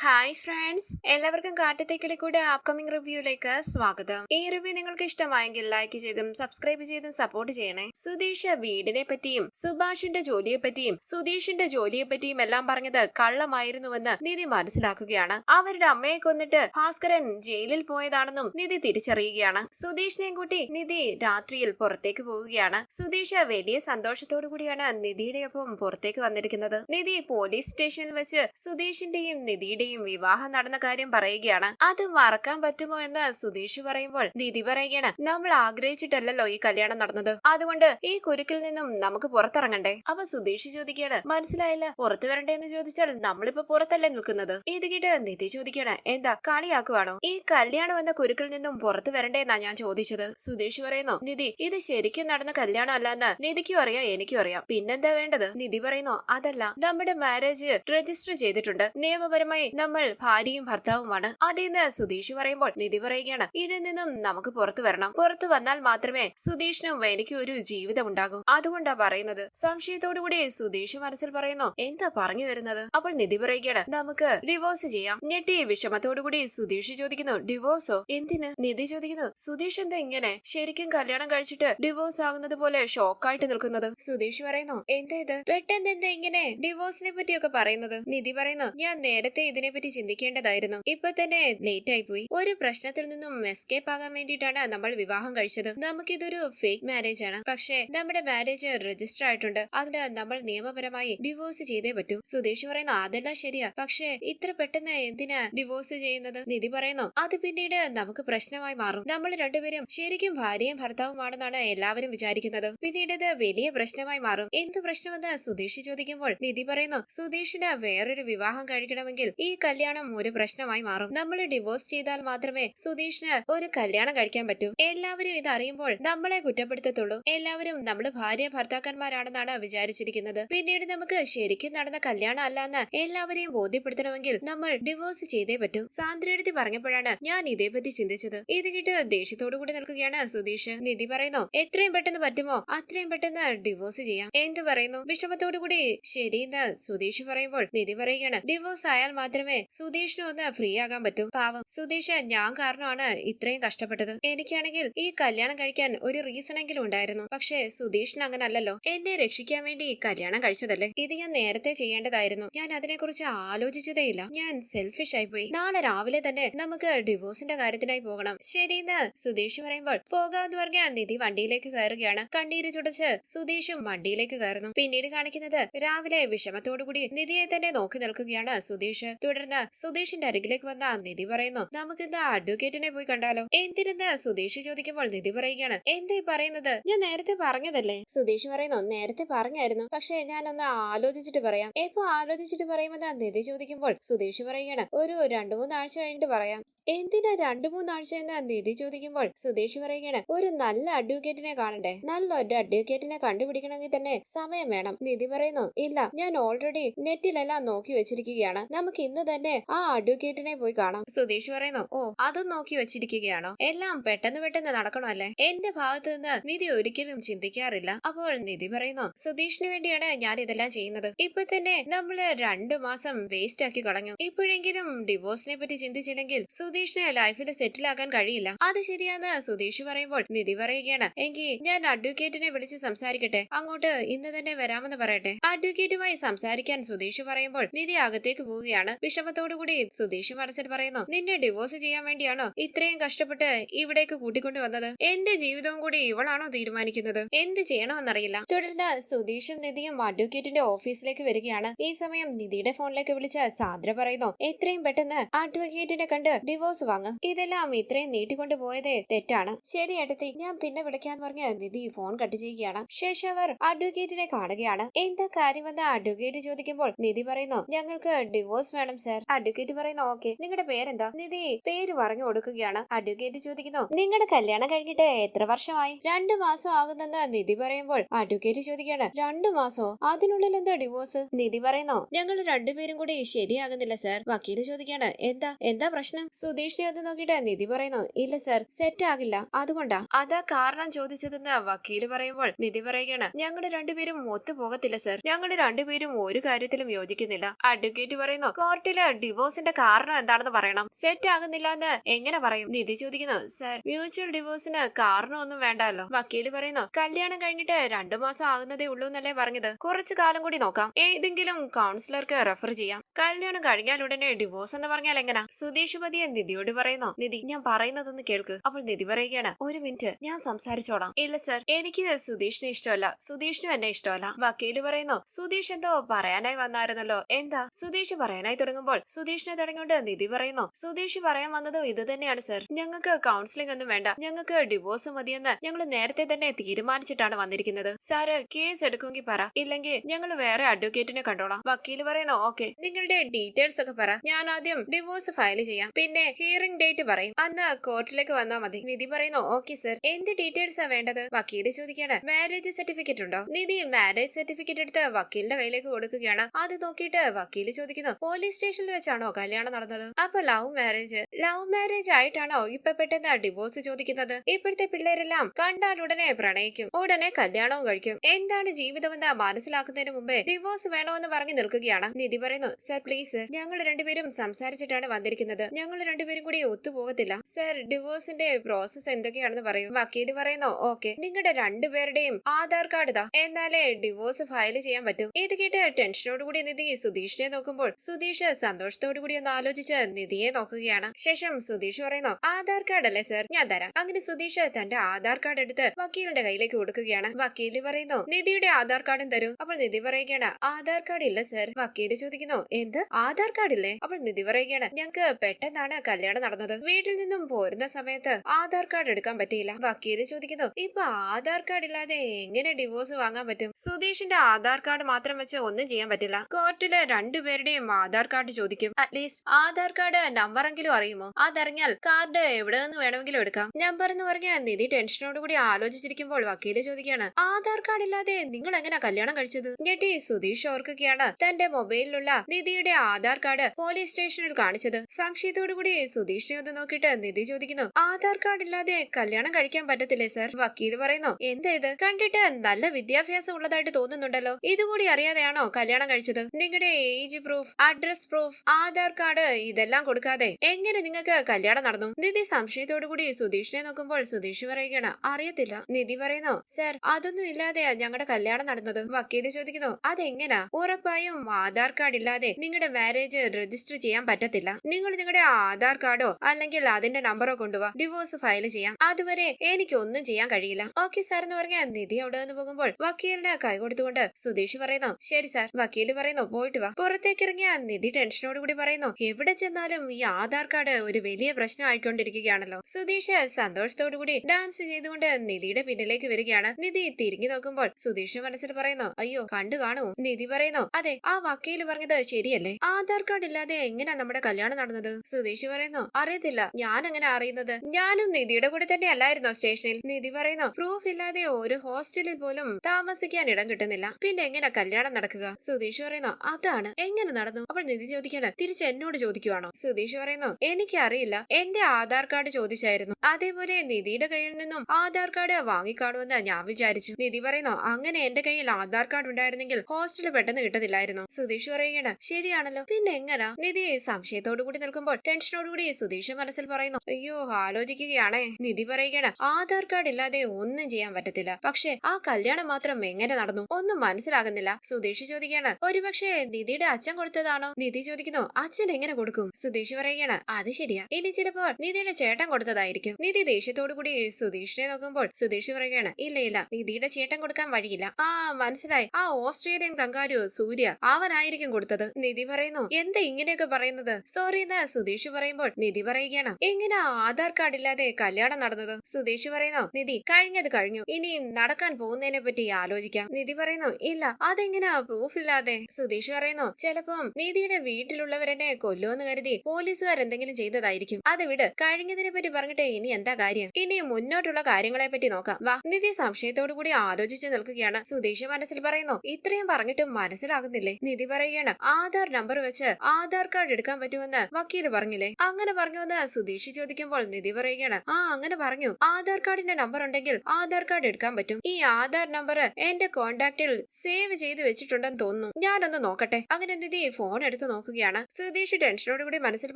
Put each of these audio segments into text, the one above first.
Hi friends എല്ലാവർക്കും കാട്ടത്തേക്കിടെ കൂടെ upcoming റിവ്യൂയിലേക്ക് സ്വാഗതം. ഈ റിവ്യൂ നിങ്ങൾക്ക് ഇഷ്ടമായെങ്കിൽ ലൈക്ക് ചെയ്തും സബ്സ്ക്രൈബ് ചെയ്തും സപ്പോർട്ട് ചെയ്യണേ. സുധീഷ് വീടിനെ പറ്റിയും സുഭാഷിന്റെ ജോലിയെ പറ്റിയും സുധീഷിന്റെ ജോലിയെ പറ്റിയും എല്ലാം പറഞ്ഞത് കള്ളമായിരുന്നുവെന്ന് നിധി മനസ്സിലാക്കുകയാണ്. അവരുടെ അമ്മയെ കൊന്നിട്ട് ഭാസ്കരൻ ജയിലിൽ പോയതാണെന്നും നിധി തിരിച്ചറിയുകയാണ്. സുധീഷിനെയും കൂട്ടി നിധി രാത്രിയിൽ പുറത്തേക്ക് പോവുകയാണ്. സുധീഷ് വലിയ സന്തോഷത്തോടു കൂടിയാണ് നിധിയുടെ ഒപ്പം പുറത്തേക്ക് വന്നിരിക്കുന്നത്. നിധി പോലീസ് സ്റ്റേഷനിൽ വെച്ച് സുധീഷിന്റെയും നിധിയുടെയും വിവാഹം നടന്ന കാര്യം പറയുകയാണ്. അത് മറക്കാൻ പറ്റുമോ എന്ന് സുധീഷ് പറയുമ്പോൾ നിധി പറയുകയാണ് നമ്മൾ ആഗ്രഹിച്ചിട്ടല്ലല്ലോ ഈ കല്യാണം നടന്നത്. അതുകൊണ്ട് ഈ കുരുക്കിൽ നിന്നും നമുക്ക് പുറത്തിറങ്ങണ്ടേ? അപ്പൊ സുധീഷ് ചോദിക്കുകയാണ് മനസ്സിലായില്ല പുറത്തു വരണ്ടേ എന്ന് ചോദിച്ചാൽ നമ്മളിപ്പോ പുറത്തല്ലേ നിൽക്കുന്നത്? ഇത് കേട്ട് നിധി ചോദിക്കുകയാണ് എന്താ കളിയാക്കുവാണോ? ഈ കല്യാണം എന്ന കുരുക്കിൽ നിന്നും പുറത്തു വരണ്ടേ എന്നാ ഞാൻ ചോദിച്ചത്? സുധീഷ് പറയുന്നു നിധി ഇത് ശരിക്കും നടന്ന കല്യാണം അല്ലെന്ന് നിധിക്കും അറിയാം എനിക്കും അറിയാം. പിന്നെന്താ വേണ്ടത്? നിധി പറയുന്നു അതല്ല നമ്മുടെ മാരേജ് രജിസ്റ്റർ ചെയ്തിട്ടുണ്ട്. നിയമപരമായി നമ്മൾ ഭാര്യയും ഭർത്താവുമാണ്. അതേന്ന് സുധീഷ് പറയുമ്പോൾ നിധി പറയുകയാണ് ഇതിൽ നിന്നും നമുക്ക് പുറത്തു വരണം. പുറത്തു വന്നാൽ മാത്രമേ സുധീഷിനും എനിക്ക് ഒരു ജീവിതം ഉണ്ടാകൂ. അതുകൊണ്ടാ പറയുന്നത്. സംശയത്തോടു കൂടി സുധീഷ് മനസ്സിൽ പറയുന്നു എന്താ പറഞ്ഞു വരുന്നത്? അപ്പോൾ നിധി പറയുകയാണ് നമുക്ക് ഡിവോഴ്സ് ചെയ്യാം. ഞെട്ടി വിഷമത്തോടു കൂടി സുധീഷ് ചോദിക്കുന്നു ഡിവോഴ്സോ എന്തിന്? നിധി ചോദിക്കുന്നു സുധീഷ് എന്താ ഇങ്ങനെ ശരിക്കും കല്യാണം കഴിച്ചിട്ട് ഡിവോഴ്സ് ആകുന്നത് പോലെ ഷോക്കായിട്ട് നിൽക്കുന്നത്? സുധീഷ് പറയുന്നു എന്താ ഇത്? പെട്ടെന്ന് എന്താ ഇങ്ങനെ ഡിവോഴ്സിനെ പറ്റിയൊക്കെ പറയുന്നത്? നിധി പറയുന്നു ഞാൻ നേരത്തെ ഇതിനെപ്പറ്റി ചിന്തിക്കേണ്ടതായിരുന്നു. ഇപ്പൊ തന്നെ ലേറ്റ് ആയി പോയി ഒരു പ്രശ്നത്തിൽ നിന്നും എസ്കേപ്പ് ആകാൻ വേണ്ടിയിട്ടാണ് നമ്മൾ വിവാഹം കഴിച്ചത്. നമുക്കിതൊരു ഫേക്ക് മാരേജ് ആണ്. പക്ഷേ നമ്മുടെ മാരേജ് രജിസ്റ്റർ ആയിട്ടുണ്ട്. അതുകൊണ്ട് നമ്മൾ നിയമപരമായി ഡിവോഴ്സ് ചെയ്തേ പറ്റൂ. സുധീഷ് പറയുന്നു അതെല്ലാം ശരിയാ. പക്ഷേ ഇത്ര പെട്ടെന്ന് എന്തിനാ ഡിവോഴ്സ് ചെയ്യുന്നത്? നിധി പറയുന്നു അത് പിന്നീട് നമുക്ക് പ്രശ്നമായി മാറും. നമ്മൾ രണ്ടുപേരും ശരിക്കും ഭാര്യയും ഭർത്താവുമാണെന്നാണ് എല്ലാവരും വിചാരിക്കുന്നത്. പിന്നീട് ഇത് വലിയ പ്രശ്നമായി മാറും. എന്ത് പ്രശ്നമെന്ന് സുധീഷ് ചോദിക്കുമ്പോൾ നിധി പറയുന്നു സുധീഷിന് വേറൊരു വിവാഹം കഴിക്കണമെങ്കിൽ ഈ കല്യാണം ഒരു പ്രശ്നമായി മാറും. നമ്മൾ ഡിവോഴ്സ് ചെയ്താൽ മാത്രമേ സുധീഷിന് ഒരു കല്യാണം കഴിക്കാൻ പറ്റൂ. എല്ലാവരും ഇത് അറിയുമ്പോൾ നമ്മളെ കുറ്റപ്പെടുത്തത്തുള്ളൂ. എല്ലാവരും നമ്മൾ ഭാര്യ ഭർത്താക്കന്മാരാണെന്നാണ് വിചാരിച്ചിരിക്കുന്നത്. പിന്നീട് നമുക്ക് ശരിക്കും നടന്ന കല്യാണം അല്ലെന്ന് എല്ലാവരെയും ബോധ്യപ്പെടുത്തണമെങ്കിൽ നമ്മൾ ഡിവോഴ്സ് ചെയ്തേ പറ്റൂ. സാന്ദ്രയെടുത്തി പറഞ്ഞപ്പോഴാണ് ഞാൻ ഇതേപറ്റി ചിന്തിച്ചത്. ഇത് കേട്ട് ദേഷ്യത്തോടു കൂടി നിൽക്കുകയാണ് സുധീഷ്. നിധി പറയുന്നു എത്രയും പെട്ടെന്ന് പറ്റുമോ? അത്രയും പെട്ടെന്ന് ഡിവോഴ്സ് ചെയ്യാം. എന്ത് പറയുന്നു. വിഷമത്തോടു കൂടി ശരിയെന്ന് സുധീഷ് പറയുമ്പോൾ നിധി പറയുകയാണ് ഡിവോഴ്സ് ആയാൽ മാത്രമേ സുധീഷിന് ഒന്ന് ഫ്രീ ആകാൻ പറ്റൂ. പാവം. സുധീഷ് ഞാൻ കാരണമാണ് ഇത്രയും കഷ്ടപ്പെട്ടത്. എനിക്കാണെങ്കിൽ ഈ കല്യാണം കഴിക്കാൻ ഒരു റീസൺ എങ്കിലും ഉണ്ടായിരുന്നു. പക്ഷേ സുധീഷിന് അങ്ങനല്ലല്ലോ. എന്നെ രക്ഷിക്കാൻ വേണ്ടി കല്യാണം കഴിച്ചതല്ലേ? ഇത് ഞാൻ നേരത്തെ ചെയ്യേണ്ടതായിരുന്നു. ഞാൻ അതിനെക്കുറിച്ച് ആലോചിച്ചതേയില്ല. ഞാൻ സെൽഫിഷ് ആയി പോയി നാളെ രാവിലെ തന്നെ നമുക്ക് ഡിവോഴ്സിന്റെ കാര്യത്തിനായി പോകണം. ശരിയെന്ന് സുധീഷ് പറയുമ്പോൾ പോകാമെന്ന് പറഞ്ഞ നിധി വണ്ടിയിലേക്ക് കയറുകയാണ്. കണ്ണീര് ചുടച്ച് സുധീഷും വണ്ടിയിലേക്ക് കയറുന്നു. പിന്നീട് കാണിക്കുന്നത് രാവിലെ വിഷമത്തോടുകൂടി നിധിയെ തന്നെ നോക്കി നിൽക്കുകയാണ് സുധീഷ്. തുടർന്ന് സുധീഷിന്റെ അരികിലേക്ക് വന്ന നിധി പറയുന്നു നമുക്ക് ഇന്ന് അഡ്വക്കേറ്റിനെ പോയി കണ്ടാലോ? എന്തിനെന്ന്? സുധീഷ് ചോദിക്കുമ്പോൾ നിധി പറയുകയാണ് എന്തേ പറയുന്നത്? ഞാൻ നേരത്തെ പറഞ്ഞതല്ലേ? സുധീഷ് പറയുന്നു നേരത്തെ പറഞ്ഞായിരുന്നു പക്ഷേ ഞാനൊന്ന് ആലോചിച്ചിട്ട് പറയാം. എപ്പോ ആലോചിച്ചിട്ട് പറയുമെന്ന്? നിധി ചോദിക്കുമ്പോൾ സുധീഷ് പറയുകയാണ് ഒരു രണ്ടു മൂന്നാഴ്ച കഴിഞ്ഞിട്ട് പറയാം. എന്തിനാ രണ്ടു മൂന്നാഴ്ച എന്ന് നിധി ചോദിക്കുമ്പോൾ സുധീഷ് പറയുകയാണ് ഒരു നല്ല അഡ്വക്കേറ്റിനെ കാണണ്ടേ? നല്ലൊരു അഡ്വക്കേറ്റിനെ കണ്ടുപിടിക്കണമെങ്കിൽ തന്നെ സമയം വേണം. നിധി പറയുന്നു ഇല്ല ഞാൻ ഓൾറെഡി നെറ്റിലെല്ലാം നോക്കി വെച്ചിരിക്കുകയാണ്. നമുക്ക് ഇന്ന് തന്നെ ആ അഡ്വക്കേറ്റിനെ പോയി കാണാം. സുധീഷ് പറയുന്നു ഓ അതും നോക്കി വെച്ചിരിക്കുകയാണോ? എല്ലാം പെട്ടെന്ന് പെട്ടെന്ന് നടക്കണമല്ലേ എന്റെ ഭാഗത്ത് നിന്ന് നിധി ഒരിക്കലും ചിന്തിക്കാറില്ല. അപ്പോൾ നിധി പറയുന്നു സുധീഷിന് വേണ്ടിയാണ് ഞാൻ ഇതെല്ലാം ചെയ്യുന്നത്. ഇപ്പൊ തന്നെ നമ്മൾ രണ്ടു മാസം വേസ്റ്റ് ആക്കി കളഞ്ഞു. ഇപ്പോഴെങ്കിലും ഡിവോഴ്സിനെ പറ്റി ചിന്തിച്ചില്ലെങ്കിൽ സുധീഷിന് ലൈഫിൽ സെറ്റിൽ ആകാൻ കഴിയില്ല. അത് ശരിയാന്ന് സുധീഷ് പറയുമ്പോൾ നിധി പറയുകയാണ്. എങ്കിൽ ഞാൻ അഡ്വക്കേറ്റിനെ വിളിച്ച് സംസാരിക്കട്ടെ? അങ്ങോട്ട് ഇന്ന് തന്നെ വരാമെന്ന് പറയട്ടെ? അഡ്വക്കേറ്റുമായി സംസാരിക്കാൻ സുധീഷ് പറയുമ്പോൾ നിധി അകത്തേക്ക് പോവുകയാണ്. വിഷമത്തോടുകൂടി സുധീഷ് മനസ്സിൽ പറയുന്നു നിന്നെ ഡിവോഴ്സ് ചെയ്യാൻ വേണ്ടിയാണോ ഇത്രയും കഷ്ടപ്പെട്ട് ഇവിടേക്ക് കൂട്ടിക്കൊണ്ടു വന്നത്? എന്റെ ജീവിതവും കൂടി ഇവളാണോ തീരുമാനിക്കുന്നത്? എന്ത് ചെയ്യണമെന്നറിയില്ല. തുടർന്ന് സുധീഷും നിധിയും അഡ്വക്കേറ്റിന്റെ ഓഫീസിലേക്ക് വരികയാണ്. ഈ സമയം നിധിയുടെ ഫോണിലേക്ക് വിളിച്ച സാന്ദ്ര പറയുന്നു എത്രയും പെട്ടെന്ന് അഡ്വക്കേറ്റിനെ കണ്ട് ഡിവോഴ്സ് വാങ്ങ്. ഇതെല്ലാം ഇത്രയും നീട്ടിക്കൊണ്ടു പോയതേ തെറ്റാണ്. ശരി അടുത്തി ഞാൻ പിന്നെ വിളിക്കാൻ പറഞ്ഞ് നിധി ഫോൺ കട്ട് ചെയ്യുകയാണ്. ശേഷം അവർ അഡ്വക്കേറ്റിനെ കാണുകയാണ്. എന്താ കാര്യമെന്ന് അഡ്വക്കേറ്റ് ചോദിക്കുമ്പോൾ നിധി പറയുന്നു ഞങ്ങൾക്ക് ഡിവോഴ്സ് വേണം സർ അഡ്വക്കേറ്റ് പറയുന്നു ഓക്കെ നിങ്ങളുടെ പേരെന്താ? നിധി പേര് പറഞ്ഞു കൊടുക്കുകയാണ്. അഡ്വക്കേറ്റ് ചോദിക്കുന്നു നിങ്ങളുടെ കല്യാണം കഴിഞ്ഞിട്ട് എത്ര വർഷമായി? രണ്ടു മാസം ആകുന്നെന്ന് നിധി പറയുമ്പോൾ അഡ്വക്കേറ്റ് ചോദിക്കാണ് രണ്ടു മാസോ? അതിനുള്ളിൽ എന്താ ഡിവോഴ്സ് നിധി പറയുന്നു ഞങ്ങൾ രണ്ടുപേരും കൂടി ശരിയാകുന്നില്ല സാർ വക്കീൽ ചോദിക്കാണ് എന്താ? എന്താ പ്രശ്നം? സുധീഷിനെ ഒന്ന് നോക്കിയിട്ട് നിധി പറയുന്നു ഇല്ല സാർ സെറ്റ് ആകില്ല. അതുകൊണ്ടാ? അതാ കാരണം ചോദിച്ചതെന്ന് വക്കീൽ പറയുമ്പോൾ നിധി പറയുകയാണ് ഞങ്ങളുടെ രണ്ടുപേരും ഒത്തുപോകത്തില്ല സാർ ഞങ്ങൾ രണ്ടുപേരും ഒരു കാര്യത്തിലും യോജിക്കുന്നില്ല. അഡ്വക്കേറ്റ് പറയുന്നു കോർട്ട് കോർട്ടിൽ ഡിവോഴ്സിന്റെ കാരണം എന്താണെന്ന് പറയണം. സെറ്റ് ആകുന്നില്ല എന്ന് എങ്ങനെ പറയും? നിധി ചോദിക്കുന്നു. സർ മ്യൂച്വൽ ഡിവോഴ്സിന് കാരണമൊന്നും വേണ്ടല്ലോ. വക്കീൽ പറയുന്നു കല്യാണം കഴിഞ്ഞിട്ട് രണ്ടു മാസം ആകുന്നതേ ഉള്ളൂ എന്നല്ലേ പറഞ്ഞത്. കുറച്ചു കാലം കൂടി നോക്കാം. ഏതെങ്കിലും കൗൺസിലർക്ക് റെഫർ ചെയ്യാം. കല്യാണം കഴിഞ്ഞാൽ ഉടനെ ഡിവോഴ്സ് എന്ന് പറഞ്ഞാൽ എങ്ങനെ? സുധീഷ് പതിയെ നിധിയോട് പറയുന്നു നിധി ഞാൻ പറയുന്നതൊന്ന് കേൾക്ക്. അപ്പോൾ നിധി പറയുകയാണ് ഒരു മിനിറ്റ് ഞാൻ സംസാരിച്ചോളാം. ഇല്ല സർ എനിക്ക് സുധീഷിനെ ഇഷ്ടമല്ല. സുധീഷിനും എന്നെ ഇഷ്ടമല്ല. വക്കീൽ പറയുന്നു സുധീഷ് എന്തോ പറയാനായി വന്നായിരുന്നല്ലോ. എന്താ? സുധീഷ് പറയാനായി തുടങ്ങുമ്പോൾ സുധീഷിനെ തുടങ്ങിയോണ്ട് നിധി പറയുന്നു. സുധീഷ് പറയാൻ വന്നതും ഇത് തന്നെയാണ് സർ ഞങ്ങൾക്ക് കൗൺസിലിംഗ് ഒന്നും വേണ്ട. ഞങ്ങൾക്ക് ഡിവോഴ്സ് മതിയെന്ന് ഞങ്ങൾ നേരത്തെ തന്നെ തീരുമാനിച്ചിട്ടാണ് വന്നിരിക്കുന്നത്. സാറ് കേസ് എടുക്കുമെങ്കിൽ പറ. ഇല്ലെങ്കിൽ ഞങ്ങൾ വേറെ അഡ്വക്കേറ്റിനെ കണ്ടോളാം. വക്കീൽ പറയുന്നു ഓക്കെ നിങ്ങളുടെ ഡീറ്റെയിൽസ് ഒക്കെ പറ. ഞാൻ ആദ്യം ഡിവോഴ്സ് ഫയൽ ചെയ്യാം. പിന്നെ ഹിയറിംഗ് ഡേറ്റ് പറയും. അന്ന് കോർട്ടിലേക്ക് വന്നാൽ മതി. നിധി പറയുന്നു ഓക്കെ സർ എന്ത് ഡീറ്റെയിൽസ് ആ വേണ്ടത്? വക്കീൽ ചോദിക്കാണ് മാരേജ് സർട്ടിഫിക്കറ്റ് ഉണ്ടോ? നിധി മാരേജ് സർട്ടിഫിക്കറ്റ് എടുത്ത് വക്കീലിന്റെ കയ്യിലേക്ക് കൊടുക്കുകയാണ്. അത് നോക്കിയിട്ട് വക്കീൽ ചോദിക്കുന്നു പോലീസ് സ്റ്റേഷനിൽ വെച്ചാണോ കല്യാണം നടന്നത്? അപ്പൊ ലവ് മാരേജ്. ലവ് മാരേജ് ആയിട്ടാണോ ഇപ്പൊ പെട്ടെന്ന് ഡിവോഴ്സ് ചോദിക്കുന്നത്? ഇപ്പോഴത്തെ പിള്ളേരെല്ലാം കണ്ടാൽ ഉടനെ പ്രണയിക്കും. ഉടനെ കല്യാണവും കഴിക്കും. എന്താണ് ജീവിതമെന്ന് മനസ്സിലാക്കുന്നതിന് മുമ്പേ ഡിവോഴ്സ് വേണമെന്ന് പറഞ്ഞു നിൽക്കുകയാണ്. നിധി പറയുന്നു സർ പ്ലീസ്. ഞങ്ങൾ രണ്ടുപേരും സംസാരിച്ചിട്ടാണ് വന്നിരിക്കുന്നത്. ഞങ്ങൾ രണ്ടുപേരും കൂടി ഒത്തുപോകത്തില്ല. സർ ഡിവോഴ്സിന്റെ പ്രോസസ് എന്തൊക്കെയാണെന്ന് പറയൂ. വക്കീൽ പറയുന്നു ഓക്കെ. നിങ്ങളുടെ രണ്ടുപേരുടെയും ആധാർ കാർഡ് ഇതാ. എന്നാലേ ഡിവോഴ്സ് ഫയൽ ചെയ്യാൻ പറ്റും. ഇത് കേട്ട് ടെൻഷനോട് കൂടി നിധി സുധീഷിനെ നോക്കുമ്പോൾ സുധീഷ് സന്തോഷത്തോടു കൂടി ഒന്ന് ആലോചിച്ച് നിധിയെ നോക്കുകയാണ്. ശേഷം സുധീഷ് പറയുന്നു ആധാർ കാർഡ് അല്ലേ സർ? ഞാൻ തരാം. അങ്ങനെ സുധീഷ് തന്റെ ആധാർ കാർഡ് എടുത്ത് വക്കീലിന്റെ കയ്യിലേക്ക് കൊടുക്കുകയാണ്. വക്കീൽ പറയുന്നു നിധിയുടെ ആധാർ കാർഡും തരൂ. അപ്പോൾ നിധി പറയുകയാണ് ആധാർ കാർഡ് ഇല്ല സർ. വക്കീൽ ചോദിക്കുന്നു എന്ത്? ആധാർ കാർഡ് ഇല്ലേ? അപ്പോൾ നിധി പറയുകയാണ് ഞങ്ങൾക്ക് പെട്ടെന്നാണ് കല്യാണം നടന്നത്. വീട്ടിൽ നിന്നും പോരുന്ന സമയത്ത് ആധാർ കാർഡ് എടുക്കാൻ പറ്റിയില്ല. വക്കീൽ ചോദിക്കുന്നു ഇപ്പൊ ആധാർ കാർഡ് ഇല്ലാതെ എങ്ങനെ ഡിവോഴ്സ് വാങ്ങാൻ പറ്റും? സുധീഷിന്റെ ആധാർ കാർഡ് മാത്രം വെച്ച് ഒന്നും ചെയ്യാൻ പറ്റില്ല. കോർട്ടിൽ രണ്ടുപേരുടെയും ആധാർ കാർഡ് ചോദിക്കും. അറ്റ്ലീസ്റ്റ് ആധാർ കാർഡ് നമ്പറെങ്കിലും അറിയുമോ? അതറിഞ്ഞാൽ കാർഡ് എവിടെ നിന്ന് വേണമെങ്കിലും എടുക്കാം. നമ്പർ എന്ന് പറഞ്ഞ നിധി ടെൻഷനോട് കൂടി ആലോചിച്ചിരിക്കുമ്പോൾ വക്കീൽ ചോദിക്കുകയാണ് ആധാർ കാർഡ് ഇല്ലാതെ നിങ്ങൾ എങ്ങനെ കല്യാണം കഴിച്ചത്? ഞെട്ടി സുധീഷ് ഓർക്കുകയാണ് തന്റെ മൊബൈലിലുള്ള നിധിയുടെ ആധാർ കാർഡ് പോലീസ് സ്റ്റേഷനിൽ കാണിച്ചത്. സംശയത്തോടു കൂടി സുധീഷിനെ ഒന്ന് നോക്കിയിട്ട് നിധി ചോദിക്കുന്നു ആധാർ കാർഡ് ഇല്ലാതെ കല്യാണം കഴിക്കാൻ പറ്റത്തില്ലേ സർ? വക്കീൽ പറയുന്നു എന്തേത് കണ്ടിട്ട് നല്ല വിദ്യാഭ്യാസം ഉള്ളതായിട്ട് തോന്നുന്നുണ്ടല്ലോ. ഇതുകൂടി അറിയാതെയാണോ കല്യാണം കഴിച്ചത്? നിങ്ങളുടെ age proof address proof Aadhaar card ഇതെല്ലാം കൊടുക്കാതെ എങ്ങനെ നിങ്ങൾക്ക് കല്യാണം നടന്നു? നിധി സംശയത്തോടു കൂടി സുധീഷിനെ നോക്കുമ്പോൾ സുധീഷ് പറയുകയാണ് അറിയത്തില്ല. നിധി പറയുന്നു സർ അതൊന്നും ഇല്ലാതെയാ ഞങ്ങളുടെ കല്യാണം നടന്നത്. വക്കീൽ ചോദിക്കുന്നു അതെങ്ങനാ? ഉറപ്പായും ആധാർ കാർഡ് ഇല്ലാതെ നിങ്ങളുടെ മാരേജ് രജിസ്റ്റർ ചെയ്യാൻ പറ്റത്തില്ല. നിങ്ങൾ നിങ്ങളുടെ ആധാർ കാർഡോ അല്ലെങ്കിൽ അതിന്റെ നമ്പറോ കൊണ്ടുവാ ഡിവോഴ്സ് ഫയൽ ചെയ്യാം. അതുവരെ എനിക്ക് ഒന്നും ചെയ്യാൻ കഴിയില്ല. ഓക്കെ സാർ എന്ന് പറഞ്ഞ നിധി അവിടെ നിന്ന് പോകുമ്പോൾ വക്കീലിന് കൈ കൊടുത്തുകൊണ്ട് സുധീഷ് പറയുന്നു ശരി സാർ വക്കീൽ പറയുന്നു പോയിട്ട് വാ. പുറത്തേക്ക് ഇറങ്ങിയ നിധി ടെൻഷനോട് കൂടി പറയുന്നു എവിടെ ചെന്നാലും ഈ ആധാർ കാർഡ് ഒരു വലിയ പ്രശ്നമായിക്കൊണ്ടിരിക്കുകയാണല്ലോ. സുധീഷ് സന്തോഷത്തോടു കൂടി ഡാൻസ് ചെയ്തുകൊണ്ട് നിധിയുടെ പിന്നിലേക്ക് വരികയാണ്. നിധി തിരിഞ്ഞു നോക്കുമ്പോൾ സുധീഷ് മനസ്സിൽ പറയുന്നു അയ്യോ കണ്ടു കാണൂ നിധി പറയുന്നു അതെ ആ വക്കീൽ പറഞ്ഞത് ശരിയല്ലേ? ആധാർ കാർഡ് ഇല്ലാതെ എങ്ങനെയാ നമ്മുടെ കല്യാണം നടന്നത്? സുധീഷ് പറയുന്നു അറിയത്തില്ല ഞാൻ അങ്ങനെ അറിയുന്നത്? ഞാനും നിധിയുടെ കൂടെ തന്നെ അല്ലായിരുന്നോ സ്റ്റേഷനിൽ. നിധി പറയുന്നു പ്രൂഫ് ഇല്ലാതെ ഒരു ഹോസ്റ്റലിൽ പോലും താമസിക്കാൻ ഇടം കിട്ടുന്നില്ല. പിന്നെ എങ്ങനെ കല്യാണം നടക്കുക? സുധീഷ് പറയുന്നു അതാണ് എങ്ങനെ നടന്നു? അപ്പോൾ നിധി ചോദിക്കണം തിരിച്ച് എന്നോട് ചോദിക്കുവാണോ? സുധീഷ് പറയുന്നു എനിക്കറിയില്ല. എന്റെ ആധാർ കാർഡ് ചോദിച്ചായിരുന്നു. അതേപോലെ നിധിയുടെ കയ്യിൽ നിന്നും ആധാർ കാർഡ് വാങ്ങിക്കാണുമെന്ന് ഞാൻ വിചാരിച്ചു. നിധി പറയുന്നു അങ്ങനെ എന്റെ കയ്യിൽ ആധാർ കാർഡ് ഉണ്ടായിരുന്നെങ്കിൽ ഹോസ്റ്റലിൽ പെട്ടെന്ന് കിട്ടത്തില്ലായിരുന്നു സുധീഷ് പറയുകയാണ് ശരിയാണല്ലോ. പിന്നെ എങ്ങനാ? നിധി സംശയത്തോടു കൂടി നിൽക്കുമ്പോൾ ടെൻഷനോട് കൂടി സുധീഷ് മനസ്സിൽ പറയുന്നു അയ്യോ ആലോചിക്കുകയാണേ. നിധി പറയുകയാണ് ആധാർ കാർഡ് ഇല്ലാതെ ഒന്നും ചെയ്യാൻ പറ്റത്തില്ല. പക്ഷെ ആ കല്യാണം മാത്രം എങ്ങനെ നടന്നു? ഒന്നും മനസ്സിലാകുന്നില്ല. സുധീഷ് ചോദിക്കുകയാണ് ഒരുപക്ഷെ നിധിയുടെ അച്ഛൻ കൊടുത്തതാണോ? നിധി ചോദിക്കുന്നു അച്ഛൻ എങ്ങനെ കൊടുക്കും? സുധീഷ് പറയുകയാണ് അത് ശരിയാ. ഇനി ചിലപ്പോൾ നിധിയുടെ ചേട്ടൻ കൊടുത്തതായിരിക്കും. നിധി ദേഷ്യത്തോടു കൂടി സുധീഷിനെ നോക്കുമ്പോൾ സുധീഷ് പറയുകയാണ് ഇല്ല ഇല്ല നിധിയുടെ ചേട്ടൻ കൊടുക്കാൻ വഴിയില്ല. ആ മനസ്സിലായി. ആ ഓസ്ട്രേലിയൻ കങ്കാരു സൂര്യ അവനായിരിക്കും കൊടുത്തത്. നിധി പറയുന്നു എന്താ ഇങ്ങനെയൊക്കെ പറയുന്നത്? സോറി എന്ന് സുധീഷ് പറയുമ്പോൾ നിധി പറയുകയാണ് എങ്ങനെ ആധാർ കാർഡ് ഇല്ലാതെ കല്യാണം നടന്നത്? സുധീഷ് പറയുന്നു നിധി കഴിഞ്ഞത് കഴിഞ്ഞു. ഇനി നടക്കാൻ പോകുന്നതിനെ പറ്റി ആലോചിക്കാം. നിധി പറയുന്നു ഇല്ല അതെങ്ങനെയാ പ്രൂഫ് ഇല്ലാതെ സുധീഷ് പറയുന്നു ചിലപ്പം നിധിയുടെ വീട്ടിലുള്ളവരെന്നെ കൊല്ലുമെന്ന് കരുതി പോലീസുകാർ എന്തെങ്കിലും ചെയ്തതായിരിക്കും. അത് വിട്. കഴിഞ്ഞതിനെ പറ്റി പറഞ്ഞിട്ട് ഇനി എന്താ കാര്യം? ഇനി മുന്നോട്ടുള്ള കാര്യങ്ങളെ പറ്റി നോക്കാം. വാ. നിധി സംശയത്തോടു കൂടി ആലോചിച്ച് നിൽക്കുകയാണ്. സുധീഷ് മനസ്സിൽ പറയുന്നു ഇത്രയും പറഞ്ഞിട്ടും മനസ്സിലാകുന്നില്ലേ? നിധി പറയുകയാണ് ആധാർ നമ്പർ വെച്ച് ആധാർ കാർഡ് എടുക്കാൻ പറ്റുമെന്ന് വക്കീൽ പറഞ്ഞില്ലേ? അങ്ങനെ പറഞ്ഞുവെന്ന് സുധീഷ് ചോദിക്കുമ്പോൾ നിധി പറയുകയാണ് ആ അങ്ങനെ പറഞ്ഞു. ആധാർ കാർഡിന്റെ നമ്പർ ഉണ്ടെങ്കിൽ ആധാർ കാർഡ് എടുക്കാൻ പറ്റും. ഈ ആധാർ നമ്പർ എന്റെ കോണ്ടാക്ടിൽ സേവ് ചെയ്ത് വെച്ചിട്ടുണ്ടെന്ന് തോന്നുന്നു. ഞാനൊന്ന് നോക്കട്ടെ. അങ്ങനെ നിധി ഫോൺ എടുത്ത് എടുത്ത് നോക്കുകയാണ്. സുധീഷ് ടെൻഷനോട് കൂടി മനസ്സിൽ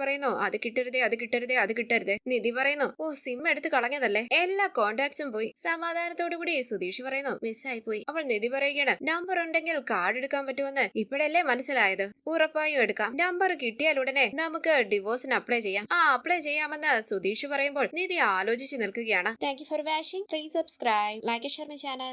പറയുന്നു അത് കിട്ടരുതേ അത് കിട്ടരുതേ അത് കിട്ടരുതേ നിധി പറയുന്നു. ഓ സിം എടുത്ത് കളഞ്ഞതല്ലേ? എല്ലാ കോണ്ടാക്ട്സും പോയി. സമാധാനത്തോടു കൂടി സുധീഷ് പറയുന്നു മിസ്സായി പോയി. അപ്പോൾ നിധി പറയുകയാണ് നമ്പർ ഉണ്ടെങ്കിൽ കാർഡ് എടുക്കാൻ പറ്റുമെന്ന് ഇപ്പോഴല്ലേ മനസ്സിലായത്? ഉറപ്പായും എടുക്കാം. നമ്പർ കിട്ടിയാൽ ഉടനെ നമുക്ക് ഡിവോഴ്സിന് അപ്ലൈ ചെയ്യാം. ആ അപ്ലൈ ചെയ്യാമെന്ന് സുധീഷ് പറയുമ്പോൾ നിധി ആലോചിച്ച് നിൽക്കുകയാണ്. Thank you for watching please subscribe like share my channel